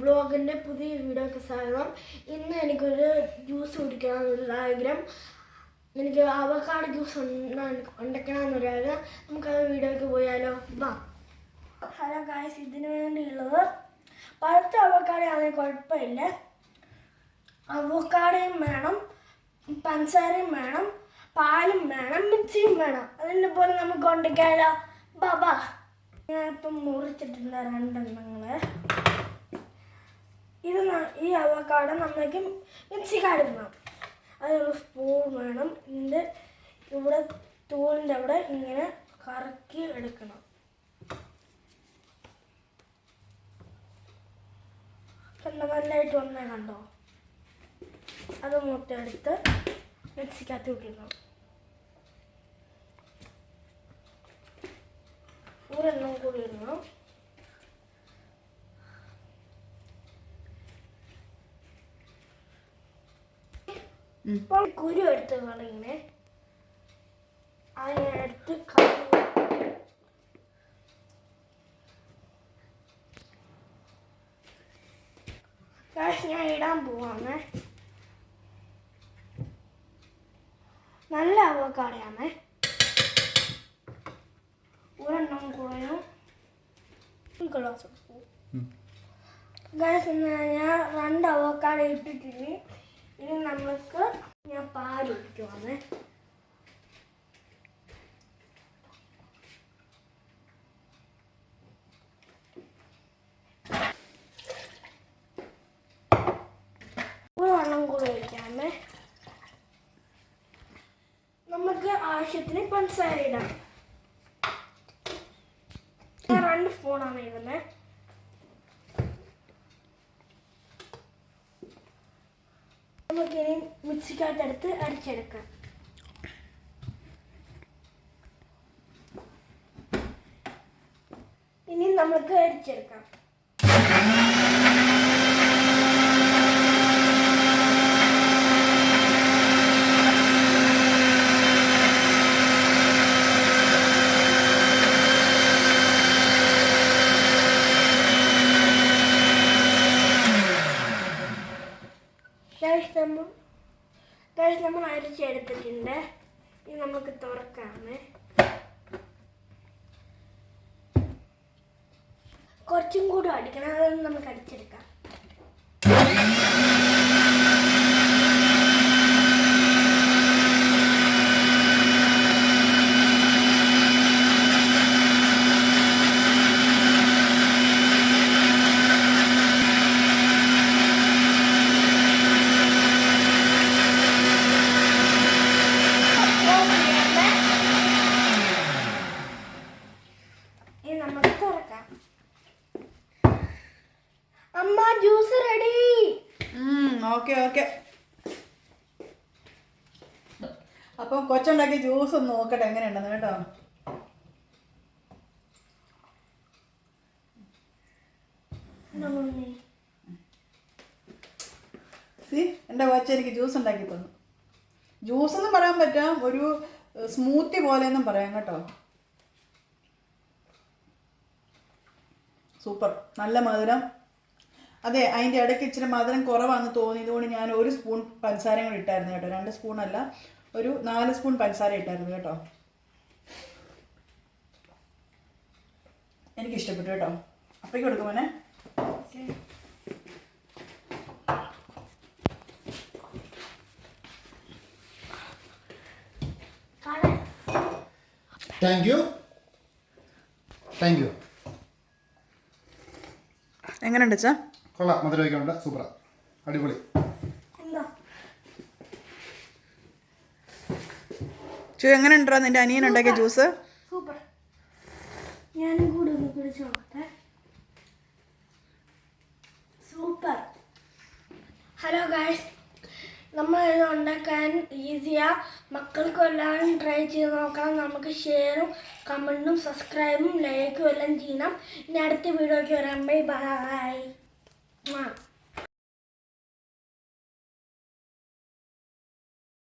ബ്ലോഗിന്റെ പുതിയ വീഡിയോക്ക് സ്വാഗതം. ഇന്ന് എനിക്കൊരു ജ്യൂസ് കുടിക്കണമെന്നൊരു ആഗ്രഹം. എനിക്ക് അവക്കാട് ജ്യൂസ് ഉണ്ടാക്കണമെന്നൊരു ആഗ്രഹം നമുക്ക് ആ വീഡിയോക്ക് പോയാലോ? വാ. ഹലോ ഗായ്സ് ഇതിനു വേണ്ടിയുള്ളത് പഴുത്ത അവക്കാടയാണെങ്കിൽ കുഴപ്പമില്ല. അവക്കാടയും വേണം പഞ്ചസാരയും വേണം പാലും വേണം മിക്സിയും വേണം. അതിന്റെ പോലെ നമുക്ക് ഉണ്ടാക്കാലോ ബാബാ ഞാനിപ്പം മുറിച്ചിട്ടുണ്ട് രണ്ടെണ്ണങ്ങൾ. ഇത് ഈ അവക്കാട നമ്മൾക്ക് മിക്സിക്കാടിടണം അതിനൊരു സ്പൂൺ വേണം. ഇതിന്റെ ഇവിടെ തൂണിന്റെ അവിടെ ഇങ്ങനെ കറക്കി എടുക്കണം. കണ്ടോ വന്നേ കണ്ടോ? അത് മുട്ടെടുത്ത് മിക്സിക്കകത്ത് വിട്ടിടണം ഒരെണ്ണം കൂടി ഇടണം. ഇപ്പോൾ കുരു എടുത്ത് കളിങ്ങനെ കളയുക. Guys, ഞാൻ ഇടാൻ പോവാണ്. നല്ല അവക്കാടയാണ്. ഒരെണ്ണം കുറയും. ഗ്ലാസ് ഞാൻ രണ്ട് അവക്കാട ഇട്ടിട്ടിനി. ഇനി നമ്മൾക്ക് ഞാൻ ഒഴിക്കാമേ നമുക്ക് ആവശ്യത്തിന് പഞ്ചസാര ഇടാം. രണ്ട് സ്പൂണാണ് ഇടുന്നത് നമുക്കിനി മിക്സിക്കകത്തെടുത്ത് അരിച്ചെടുക്കാം ഇനി നമുക്ക് അരിച്ചെടുക്കാം ഗൈസ് നമ്മൾ ഗൈസ് നമ്മൾ അരിച്ചെടുത്തിട്ടുണ്ട് ഇനി നമുക്ക് തുറക്കാമേ. കുറച്ചും കൂടി അടിക്കണം. അതൊന്നും നമുക്ക് അടിച്ചെടുക്കാം ഇനി നമുക്ക് തുറക്കാം അമ്മ ജ്യൂസ് റെഡി ഓക്കെ ഓക്കെ അപ്പം കൊച്ചുണ്ടാക്കിയ ജ്യൂസ് ഒന്ന് നോക്കട്ടെ എങ്ങനെയുണ്ടെന്ന് കേട്ടോ. സി എന്റെ കൊച്ച എനിക്ക് ജ്യൂസ് ഉണ്ടാക്കി തന്നു. ജ്യൂസ് എന്ന് പറയാൻ പറ്റാം ഒരു സ്മൂത്തി പോലെ എന്നും പറയാം കേട്ടോ. സൂപ്പർ. നല്ല മധുരം. അതെ അതിന്റെ ഇടയ്ക്ക് ഇച്ചിരി മധുരം കുറവാണെന്ന് തോന്നിയതുകൊണ്ട് ഞാൻ ഒരു സ്പൂൺ പഞ്ചസാര കൂടി ഇട്ടായിരുന്നു കേട്ടോ. രണ്ട് സ്പൂൺ അല്ല ഒരു നാല് സ്പൂൺ പഞ്ചസാര ഇട്ടായിരുന്നു കേട്ടോ. എനിക്ക് ഇഷ്ടപ്പെട്ടു കേട്ടോ അപ്പേക്ക് കൊടുക്കുമോനെ താങ്ക് യു താങ്ക് യു എങ്ങനെയുണ്ട് അച്ഛാ? കൊള്ളാം. മധുര വയ്ക്കാനുണ്ട് സൂപ്പറാ. അടിപൊളി. എന്താ? ചു എങ്ങനെയുണ്ടോ നിന്റെ അനിയൻ ഉണ്ടാക്കിയ ജ്യൂസ്? സൂപ്പർ ഞാനും കൂടെ ഒന്ന് പിടിച്ചു നോക്കട്ടെ സൂപ്പർ. Hello guys. നമ്മൾ ഇത് ഉണ്ടാക്കാൻ ഈസിയാ മക്കൾക്കും എല്ലാവരും ട്രൈ ചെയ്ത് നോക്കണം. നമുക്ക് ഷെയറും കമന്റും സബ്സ്ക്രൈബും ലൈക്കും എല്ലാം ചെയ്യണം. ഇനി അടുത്ത വീഡിയോയ്ക്ക് വരാൻ ബൈ ബൈ